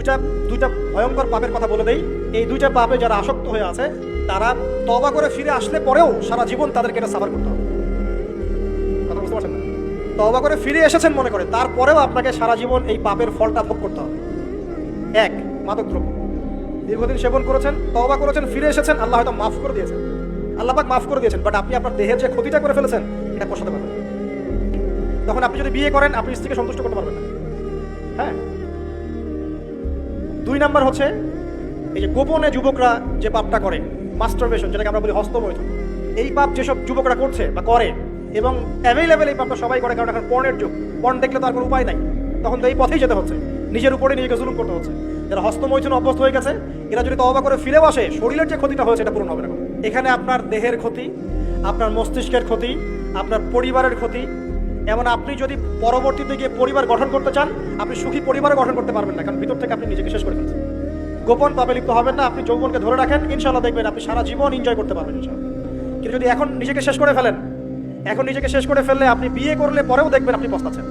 দুইটা দুইটা ভয়ঙ্কর পাপের কথা বলে দেই। এই দুইটা পাপে যারা আসক্ত হয়ে আছে, তারা তবা করে ফিরে আসলে পরেও সারা জীবন তাদেরকে এটা সাফার করতে হবে। কথা বুঝতে পারছেন না? তবা করে ফিরে এসেছেন মনে করে, তারপরেও আপনাকে সারা জীবন এই পাপের ফলটা ভোগ করতে হবে। এক মাদক দ্রব্য দীর্ঘদিন সেবন করেছেন তবা করেছেন, ফিরে এসেছেন, আল্লাহ হয়তো মাফ করে দিয়েছেন। আল্লাহ মাফ করে দিয়েছেন বাট আপনি আপনার দেহের যে ক্ষতিটা করে ফেলেছেন, এটা পোষাতে পারবেন তখন আপনি যদি বিয়ে করেন, আপনি স্ত্রীকে সন্তুষ্ট করতে পারবেন না। হ্যাঁ? দুই নাম্বার হচ্ছে, এই যে গোপনে যুবকরা যে পাপটা করে মাস্টারবেশন যেটাকে আমরা বলি হস্তমৈথুন, এই পাপ যেসব যুবকরা করছে বা করে এবং অ্যাভেলেবেল এই পাপটা সবাই করে, কারণ এখন পর্ণের যুগ পর্ন দেখলে তো আর কোনো উপায় নাই। তখন তো এই পথেই যেতে হচ্ছে, নিজের উপরে নিজেকে জুলুম করতে হচ্ছে। যারা হস্তমৈথুন অভ্যস্ত হয়ে গেছে, এরা যদি তবা করে ফিরেও আসে শরীরের যে ক্ষতিটা হয়েছে এটা পূরণ হবে না। এখানে আপনার দেহের ক্ষতি, আপনার মস্তিষ্কের ক্ষতি, আপনার পরিবারের ক্ষতি এমন আপনি যদি পরবর্তীতে গিয়ে পরিবার গঠন করতে চান, আপনি সুখী পরিবার গঠন করতে পারবেন না, কারণ ভিতর থেকে আপনি নিজেকে শেষ করে ফেলছেন। গোপন পাবে লিপ্ত হবেন না, আপনি যৌবনকে ধরে রাখেন ইনশাল্লাহ দেখবেন আপনি সারা জীবন এনজয় করতে পারবেন কিন্তু যদি এখন নিজেকে শেষ করে ফেলেন, এখন নিজেকে শেষ করে ফেললে আপনি বিয়ে করলে পরেও দেখবেন আপনি পস্তাচ্ছেন।